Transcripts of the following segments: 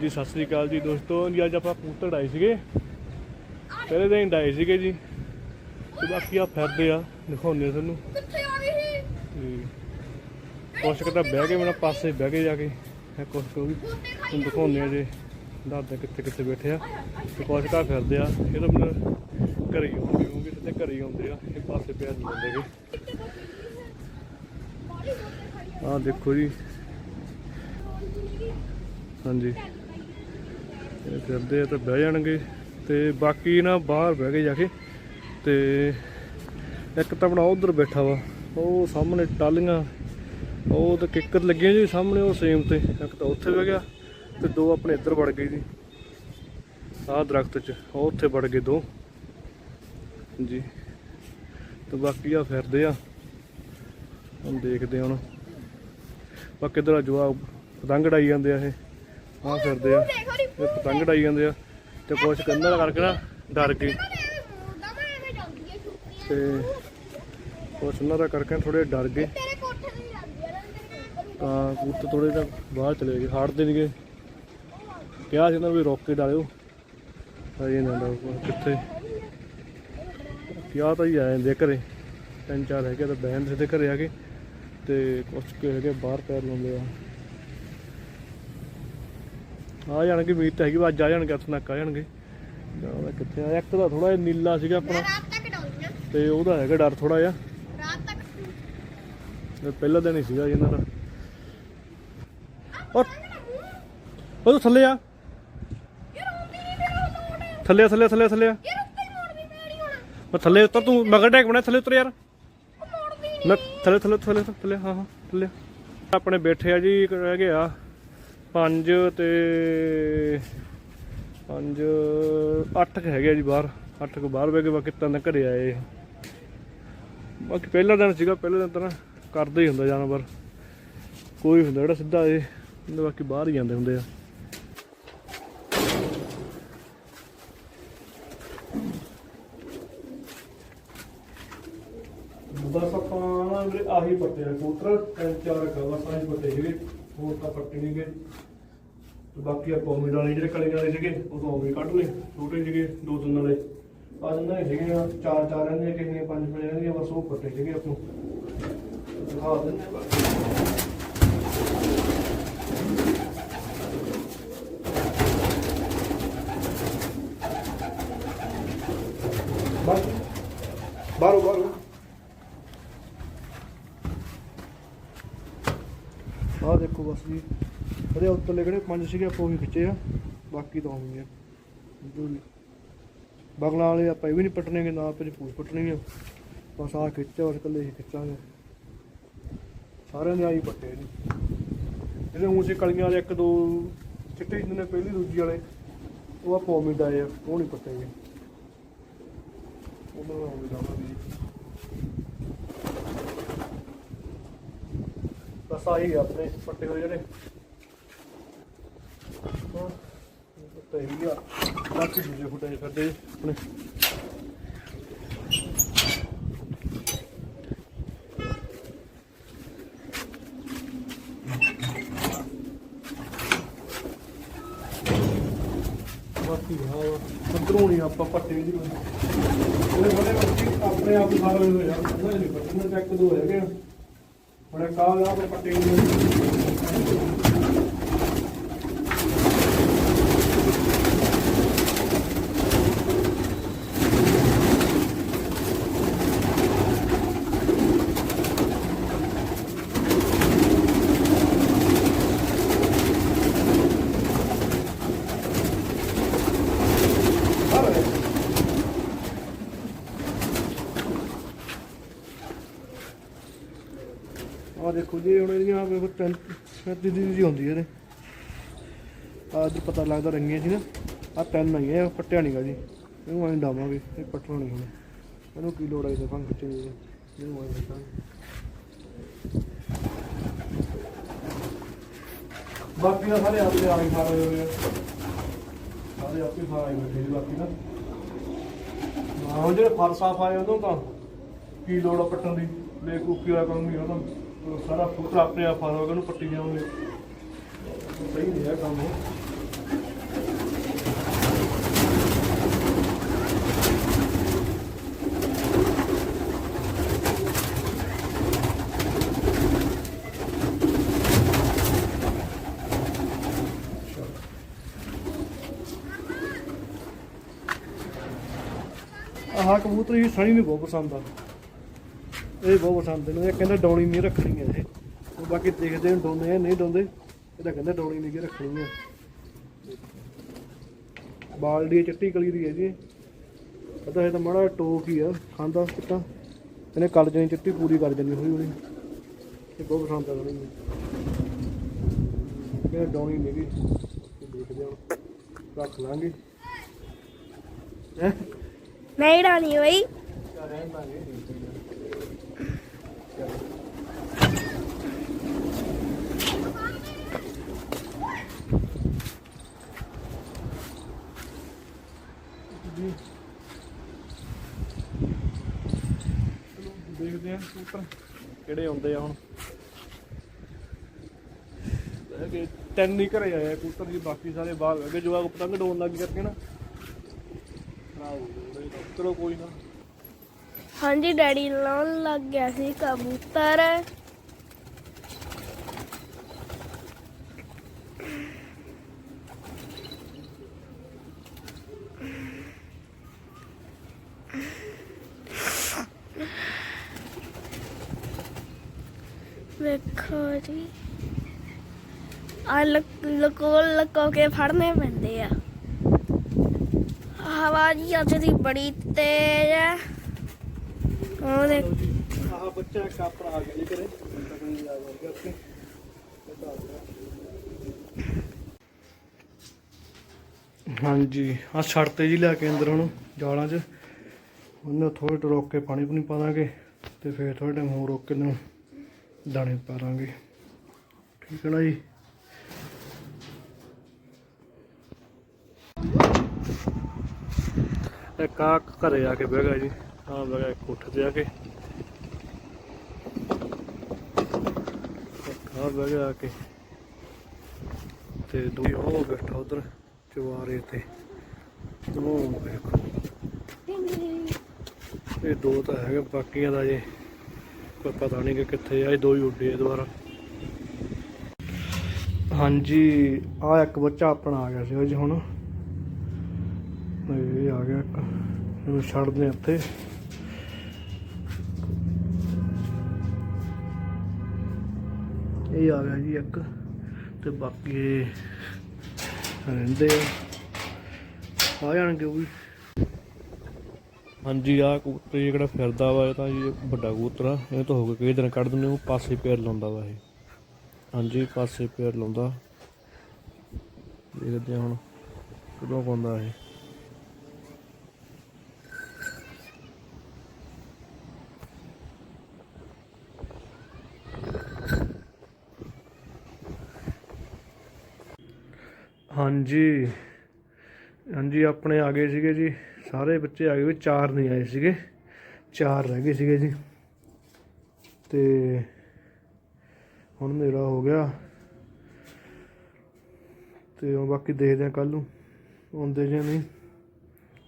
ਹਾਂਜੀ ਸਤਿ ਸ੍ਰੀ ਅਕਾਲ ਜੀ ਦੋਸਤੋ। ਜੀ ਅੱਜ ਆਪਾਂ ਕਬੂਤਰ ਡਾਏ ਸੀਗੇ। ਪਹਿਲੇ ਦਿਨ ਡਾਏ ਸੀਗੇ ਜੀ। ਤੇ ਬਾਕੀ ਆ ਫਿਰਦੇ ਆ। ਦਿਖਾਉਂਦੇ ਆ ਤੁਹਾਨੂੰ। ਕਿੱਥੇ ਆ ਗਈ ਤੇ ਕੁ ਬਹਿ ਗਏ ਮੇਰਾ ਪਾਸੇ ਬਹਿ ਗਏ ਜਾ ਕੇ। ਇਹ ਕੁਛ ਕੁ ਵੀ। ਤੁਹਾਨੂੰ ਦਿਖਾਉਂਦੇ ਆ ਜੀ ਦੱਸਦੇ ਕਿੱਥੇ ਕਿੱਥੇ ਬੈਠੇ ਆ। ਤੇ ਕੁਛ ਕਾ ਫਿਰਦੇ ਆ। ਇਹ ਤਾਂ ਮੈਨੂੰ ਘਰੇ ਹੀ ਆਉਂਦੇ ਹੋਣਗੇ ਤੇ ਘਰੇ ਹੀ ਆਉਂਦੇ ਆ। ਇਹ ਪਾਸੇ ਪਿਆ ਨਹੀਂ ਜਾਂਦੇ ਗੇ ਆਹ ਦੇਖੋ ਜੀ। ਹਾਂਜੀ। ਇਹ ਫਿਰਦੇ ਆ ਤਾਂ ਬਹਿ ਜਾਣਗੇ ਤੇ ਬਾਕੀ ਨਾ ਬਾਹਰ ਬਹਿ ਗਏ ਜਾ ਕੇ ਤੇ ਇੱਕ ਤਾਂ ਆਪਣਾ ਉਧਰ ਬੈਠਾ ਵਾ, ਉਹ ਸਾਹਮਣੇ ਟਾਲੀਆਂ ਉਹ ਤਾਂ ਕਿੱਕਰ ਲੱਗੀਆਂ ਜੀ ਸਾਹਮਣੇ, ਉਹ ਸੇਮ ਤੇ, ਇੱਕ ਤਾਂ ਉੱਥੇ ਬਹਿ ਗਿਆ ਤੇ ਦੋ ਆਪਣੇ ਇੱਧਰ ਵੜ ਗਏ ਜੀ। ਆਹ ਦਰਖਤ 'ਚ, ਉਹ ਉੱਥੇ ਵੜ ਗਏ ਦੋ। ਜੀ, ਤੇ ਬਾਕੀ ਆ ਫਿਰਦੇ ਆ। ਹੁਣ ਦੇਖਦੇ ਹੁਣ। ਬਾਕੀ ਇਧਰ ਜਵਾਬ ਪਤੰਗ ਡਾਈ ਜਾਂਦੇ ਆ ਇਹ। ਆਹ ਫਿਰਦੇ ਆ ਦੇਖੋ ਪਤੰਗ ਡਾਈ ਜਾਂਦੇ ਆ ਤੇ ਕੁਛ ਕੰਨਾਂ ਕਰਕੇ ਨਾ ਡਰ ਗਏ ਦਮਾ ਤੇ ਕੁਛ ਉਹਨਾਂ ਦਾ ਕਰਕੇ ਥੋੜੇ ਡਰ ਗਏ। ਤੇਰੇ ਕੋਠੇ ਤੇ ਤਾਂ ਕਬੂਤਰ ਥੋੜੇ ਜਿਹਾ ਬਾਹਰ ਚਲੇ ਗਏ ਹੜਦੇ ਨਹੀਂ ਗਏ। ਕਿਹਾ ਸੀ ਉਹਨਾਂ ਵੀ ਰੋਕ ਕੇ ਡਾਲਿਓ। ਹਜੇ ਨਾ ਡਾਲੋ ਕਿੱਥੇ? ਕਿਹਾ ਤਾਂ ਹੀ ਆਏ ਦੇ ਘਰੇ। ਤਿੰਨ ਚਾਰ ਹੈਗੇ ਤਾਂ ਬਹਿਣ ਸਿੱਧੇ ਘਰੇ ਆ ਕੇ। ਤੇ ਕੁਛ ਕੁ ਹੈਗੇ ਬਾਹਰ ਪੈਰ ਲਾਉਂਦੇ ਆ। ਆ ਜਾਣਗੇ ਮੀਤ ਤਾਂ ਹੈਗੀ ਵਾ ਅੱਜ ਆ ਜਾਣਗੇ ਹੱਥ ਨੱਕ ਆ ਜਾਣਗੇ। ਜਾਣਾ ਕਿੱਥੇ ਆ? ਇੱਕ ਤਾਂ ਥੋੜਾ ਜਿਹਾ ਨੀਲਾ ਸੀਗਾ ਆਪਣਾ। ਰਾਤ ਤੱਕ ਤੇ ਉਹਦਾ ਹੈਗਾ ਡਰ ਥੋੜਾ ਜਿਹਾ। ਰਾਤ ਤੱਕ ਇਹ ਪਹਿਲਾ ਦਿਨ ਹੀ ਸੀਗਾ ਜੀ ਇਹਨਾਂ ਦਾ। ਔਰ ਉਹ ਤੋਂ ਥੱਲੇ ਆ। ਥੱਲੇ ਥੱਲੇ ਥੱਲੇ ਥੱਲੇ ਆ। ਮੈਂ ਥੱਲੇ ਉੱਤਰ ਤੂੰ ਮਗਰ ਟੈਕ ਬਣਾ ਥੱਲੇ ਉਤਰ ਯਾਰ। ਮੈਂ ਥੱਲੇ ਥੱਲੇ ਥੱਲੇ ਥੱਲੇ ਹਾਂ ਹਾਂ ਥੱਲੇ। ਆਪਣੇ ਬੈਠੇ ਆ ਜੀ ਰਹਿ ਗਏ ਆ ਪੰਜ ਤੇ ਪੰਜ, ਅੱਠ ਕੁ ਹੈਗੇ ਜੀ ਬਾਹਰ, ਅੱਠ ਕੁ ਬਾਹਰ ਬਹਿ ਕੇ ਬਾਕੀ ਤਾਂ ਘਰੇ ਆਏ ਬਾਕੀ ਪਹਿਲਾ ਦਿਨ ਸੀਗਾ, ਪਹਿਲੇ ਦਿਨ ਤਾਂ ਨਾ ਹੀ ਹੁੰਦਾ ਜਾਨਵਰ। ਕੋਈ ਹੁੰਦਾ ਜਿਹੜਾ ਸਿੱਧਾ ਇਹ ਬਾਕੀ ਬਾਹਰ ਹੀ ਜਾਂਦੇ ਹੁੰਦੇ ਆ। ਬਸ ਆਪਾਂ ਆਹੀ ਪੱਟੇ ਆ ਤਿੰਨ ਚਾਰ ਕਵਰ ਸਾਰੇ ਪੱਟੇ ਸੀਗੇ। ਹੋਰ ਤਾਂ ਪੱਟੇ ਨਹੀਂਗੇ। ਤੇ ਬਾਕੀ ਆ ਕੌਮੀ ਵਾਲੇ ਜਿਹੜੇ ਕਲੇ ਵਾਲੇ ਸੀਗੇ, ਉਹ ਤਾਂ ਉਵੇਂ ਕੱਢ ਲਏ। ਛੋਟੇ ਸੀਗੇ, ਦੋ ਤਿੰਨ ਵਾਲੇ। ਆ ਜਿੰਨਾ ਹੀ ਸੀਗੇ ਚਾਰ ਚਾਰ ਰਹਿੰਦੇ ਕਿੰਨੇ ਪੰਜ ਪੰਜ ਰਹਿੰਦੀਆਂ ਬਸ ਉਹ ਪੱਟੇ ਸੀਗੇ ਆਪਾਂ ਦਿਖਾ ਦਿੰਦੇ ਆ ਬਾਕੀ। ਬਸ ਬਾਹਰੋਂ। ਆਹ ਦੇਖੋ ਬਸ ਜੀ। ਉਹਦੇ ਉੱਤੇ ਕਿਹੜੇ ਪੰਜ ਸੀਗੇ, ਆਪਾਂ ਉਹੀ ਖਿੱਚੇ ਆ। ਬਾਕੀ ਤਾਂ ਆਉਂਗੇ ਬਗਲਾਂ ਵਾਲੇ ਆਪਾਂ ਇਹ ਵੀ ਨਹੀਂ ਪਟਣੇਗੇ, ਨਾ ਆਪੇ ਪੂਛ ਪਟਣਗੇ ਬਸ ਆਹ ਖਿੱਚਿਆ, ਬਸ ਇਕੱਲੇ ਹੀ ਖਿੱਚਾਂਗੇ। ਸਾਰਿਆਂ ਦੇ ਆਈ ਪੱਟੇ ਜੀ। ਜਿਹੜੇ ਊਂਚੇ ਕਲੀਆਂ ਵਾਲੇ, ਇੱਕ ਦੋ ਚਿੱਟੇ ਜਿਹੇ ਨੇ, ਪਹਿਲੀ ਦੂਜੀ ਵਾਲੇ, ਉਹ ਆਪਾਂ ਉਮੀਦ ਆਏ ਆ, ਉਹ ਨਹੀਂ ਪੱਟੇ ਗਏ ਉਹਨਾਂ ਨੂੰ ਉਮੀਦ ਆਵਾਂਗੇ ਬਸ ਆਹੀ ਆਪਣੇ ਪੱਟੇ ਹੋਏ ਜਿਹੜੇ। ਹਾਂ ਪੱਟੇ ਹੀ ਆ। ਬਾਕੀ ਦੂਜੇ ਫੁੱਟੇ ਫਿਰਦੇ ਆਪਣੇ। ਬਾਕੀ ਹਾਂ, ਅੰਦਰੋਂ ਨਹੀਂ ਆਪਾਂ ਪੱਟੇ ਦੀ ਉਹਨੇ ਬੜੇ ਆਪਣੇ ਆਪ ਸਾਰਾ ਹੋ ਜਾ ਨਹੀਂ ਪੱਟੇ ਚੱਕ ਦੋ ਹੈਗੇ ਬੜੇ ਕਾਲ ਆ ਪੱਟੇ ਨੂੰ ਆ ਦੇਖੋ ਜੀ, ਹੁਣ ਇਹਦੀਆਂ ਵੇਖੋ ਤਿੰਨ ਦੀ ਦੀ ਜੀ ਹੁੰਦੀ ਇਹਦੇ ਆ ਅੱਜ ਪਤਾ ਲੱਗਦਾ ਰੰਗੀਆਂ ਸੀ ਨਾ। ਆ ਤਿੰਨ ਆਈਆਂ, ਇਹ ਪੱਟਿਆ ਨਹੀਂਗਾ ਜੀ। ਇਹਨੂੰ ਐਂ ਡਾਵਾਂਗੇ, ਇਹ ਪੱਟਣਾ ਨਹੀਂ ਹੁਣ। ਇਹਨੂੰ ਕੀ ਲੋੜ ਹੈ ਇਹਦੇ ਫੰਗ ਖਿੱਚਣ ਇਹਨੂੰ ਐਂ ਖਿੱਚਾਂਗੇ ਬਾਕੀ ਦਾ ਸਾਰੇ ਆਪੇ ਆ ਹੀ ਹੋਏ ਆ। ਸਾਰੇ ਆਪੇ ਖਾ ਬੈਠੇ ਜੀ ਬਾਕੀ ਨਾ ਹਾਂ ਜਿਹੜੇ ਫਲ ਸਾਫ਼ ਆਏ ਉਦੋਂ ਤਾਂ ਕੀ ਲੋੜ ਆ ਪੱਟਣ ਦੀ? ਬੇਕੂਫੀ ਵਾਲਾ ਕੰਮ ਹੀ ਆ ਸਾਰਾ ਫੁੱਟ ਆਪਣੇ ਆਪ ਆ ਉਹਨੂੰ ਪੱਟੀ ਜਾਵਾਂਗੇ। ਸਹੀ ਨਹੀਂ ਹੈ ਕੰਮ ਆਹ ਕਬੂਤਰ ਜੀ ਸਣੀ ਨੂੰ ਬਹੁਤ ਪਸੰਦ ਆ। ਇਹ ਬਹੁਤ ਪਸੰਦ ਨੇ। ਇਹ ਕਹਿੰਦਾ ਡੌਲੀ ਨਹੀਂ ਰੱਖਣੀ ਹੈ ਇਹ। ਉਹ ਬਾਕੀ ਦੇਖਦੇ ਹਾਂ ਡੋਨੇ ਆ ਨਹੀਂ ਡੋਂਦੇ ਇਹ ਤਾਂ ਕਹਿੰਦਾ ਡੌਲੀ ਨਹੀਂ ਰੱਖਣੀ ਹੈ। ਬਾਲਡੀ ਚਿੱਟੀ ਕਲੀ ਦੀ ਹੈ ਜੀ। ਪਤਾ ਹੈ ਤਾਂ ਮਾੜਾ ਟੋਕ ਹੀ ਆ ਖਾਂਦਾ ਕਿਤਾ ਇਹਨੇ ਕੱਲ ਜਣੀ ਚਿੱਟੀ ਪੂਰੀ ਕਰ ਜਣੀ ਹੋਈ ਹੋਣੀ। ਇਹ ਬਹੁਤ ਪਸੰਦ ਆ ਮੈਨੂੰ ਇਹ ਡੌਣੀ ਨਹੀਂ ਗੀ ਇਹ ਦੇਖਦੇ ਹਾਂ ਰੱਖ ਲਾਂਗੇ। ਹੈ? ਨਹੀਂ ਡਾਣੀ ਬਈ। ਰਹਿਣ ਦਾਂਗੇ ਜੀ ਚਲੋ ਦੇਖਦੇ ਆਂ ਕਬੂਤਰ ਕਿਹੜੇ ਆਉਂਦੇ ਆ ਹੁਣ? ਕਿ ਤਿੰਨ ਹੀ ਘਰੇ ਆਏ ਕਬੂਤਰ ਜੀ, ਬਾਕੀ ਸਾਰੇ ਬਾਹਰ ਹੈਗੇ ਜੋ ਪਤੰਗ ਡੋਨ ਲੱਗ ਕਰਕੇ ਨਾ। ਖਰਾਬ ਹੋ ਗਏ ਚਲੋ ਕੋਈ ਨਾ। ਹਾਂਜੀ, ਡੈਡੀ ਲਾਉਣ ਲੱਗ ਗਿਆ ਸੀ ਕਬੂਤਰ। ਵੇਖੋ ਜੀ। ਆ ਲਕੋ ਲਕੋ ਕੇ ਫੜਨੇ ਪੈਂਦੇ ਆ। ਹਵਾ ਜੀ ਅੱਜ ਦੀ ਬੜੀ ਤੇਜ਼ ਹੈ ਉਹ ਦੇਖ। ਆਹ ਬੱਚਾ ਆਪਣਾ ਆ ਗਿਆ ਜੀ ਉੱਥੇ ਹਾਂਜੀ ਆ ਛੱਡਤੇ ਜੀ ਲਿਆ ਕੇ ਅੰਦਰ ਹੁਣ ਜਾਲਾਂ 'ਚ। ਉਹਨੂੰ ਥੋੜੇ ਰੋਕ ਕੇ ਪਾਣੀ ਪੂਣੀ ਪਾ ਦਾਂਗੇ। ਤੇ ਫਿਰ ਥੋੜੇ ਟਾਈਮ ਹੋਰ ਰੋਕ ਕੇ ਨੂੰ ਦਾਣੇ ਪਾਰਾਂਗੇ। ਠੀਕ ਹੈ ਨਾ ਜੀ? ਇੱਕ ਆ ਘਰੇ ਆ ਕੇ ਬਹਿ ਗਿਆ ਜੀ। ਆ ਬਹਿ ਗਿਆ, ਇੱਕ ਕੋਠੇ ਤੇ ਆ ਕੇ। ਇੱਕ ਆ ਬਹਿ ਗਿਆ ਆ ਕੇ। ਤੇ ਦੂਜੀ ਉਹ ਬੈਠਾ ਉਧਰ ਚਵਾਰੇ ਤੇ। ਉਹ ਵੇਖੋ। ਇਹ ਦੋ ਤਾਂ ਹੈਗੇ, ਬਾਕੀਆਂ ਦਾ ਜੇ ਕੋਈ ਪਤਾ ਨਹੀਂ ਕਿ ਕਿੱਥੇ ਆ, ਇਹ ਦੋ ਹੀ ਉੱਡੇ ਆ ਦੁਬਾਰਾ। ਹਾਂਜੀ ਆ ਇੱਕ ਬੱਚਾ ਆਪਣਾ ਆ ਗਿਆ ਸੀ ਜੀ ਹੁਣ। ਇਹ ਆ ਗਿਆ ਇੱਕ, ਇਹਨੂੰ ਛੱਡਦੇ ਹਾਂ ਇੱਥੇ। ਇਹ ਆ ਗਿਆ ਜੀ ਇੱਕ, ਤੇ ਬਾਕੀ ਰਹਿੰਦੇ ਆ। ਆ ਜਾਣਗੇ ਉਹ ਵੀ। ਹਾਂਜੀ ਆ ਕਬੂਤਰ ਜਿਹੜਾ ਫਿਰਦਾ ਵਾ, ਇਹ ਤਾਂ ਜੀ ਵੱਡਾ ਕਬੂਤਰ ਆ। ਇਹ ਤਾਂ ਹੋ ਕੇ ਕਈ ਦਿਨ ਕੱਢ ਦਿੰਦੇ ਉਹ ਪਾਸੇ ਪੈਰ ਲਾਉਂਦਾ ਵਾ ਇਹ। ਹਾਂਜੀ, ਪਾਸੇ ਪੈਰ ਲਾਉਂਦਾ। ਦੇਖਦੇ ਹੁਣ ਕਦੋਂ ਪਾਉਂਦਾ ਇਹ। ਹਾਂਜੀ। ਹਾਂਜੀ, ਆਪਣੇ ਆ ਗਏ ਸੀਗੇ ਜੀ। ਸਾਰੇ ਬੱਚੇ ਆ ਗਏ ਵੀ ਚਾਰ ਨਹੀਂ ਆਏ ਸੀਗੇ। ਚਾਰ ਰਹਿ ਗਏ ਸੀਗੇ ਜੀ। ਤੇ ਹੁਣ ਮੇਰਾ ਹੋ ਗਿਆ। ਤੇ ਹੁਣ ਬਾਕੀ ਦੇਖਦੇ ਆ ਕੱਲ ਨੂੰ। ਆਉਂਦੇ ਜਾਂ ਨਹੀਂ।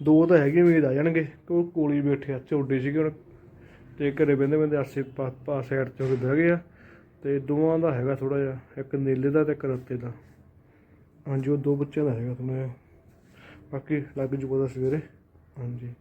ਦੋ ਤਾਂ ਹੈਗੇ ਉਮੀਦ ਆ ਜਾਣਗੇ। ਕਿ ਉਹ ਕੋਲੀ ਬੈਠੇ ਆ, ਝੋਡੇ ਸੀਗੇ ਹੁਣ। ਤੇ ਘਰੇ ਬੰਦੇ ਬੰਦੇ ਆਸੇ ਪਾ ਸਾਈਡ ਚ ਹੋ ਕੇ ਬਹਿ ਗਏ ਆ। ਤੇ ਦੋਵਾਂ ਦਾ ਹੈਗਾ ਥੋੜਾ ਜਿਹਾ, ਇੱਕ ਨੀਲੇ ਦਾ ਤੇ ਇੱਕ ਰੱਤੇ ਦਾ। ਹਾਂਜੀ, ਉਹ ਦੋ ਬੱਚਿਆਂ ਦਾ ਹੈਗਾ ਤੁਹਾਨੂੰ ਬਾਕੀ ਲੱਗ ਜੂ ਪਤਾ ਸਵੇਰੇ। ਹਾਂਜੀ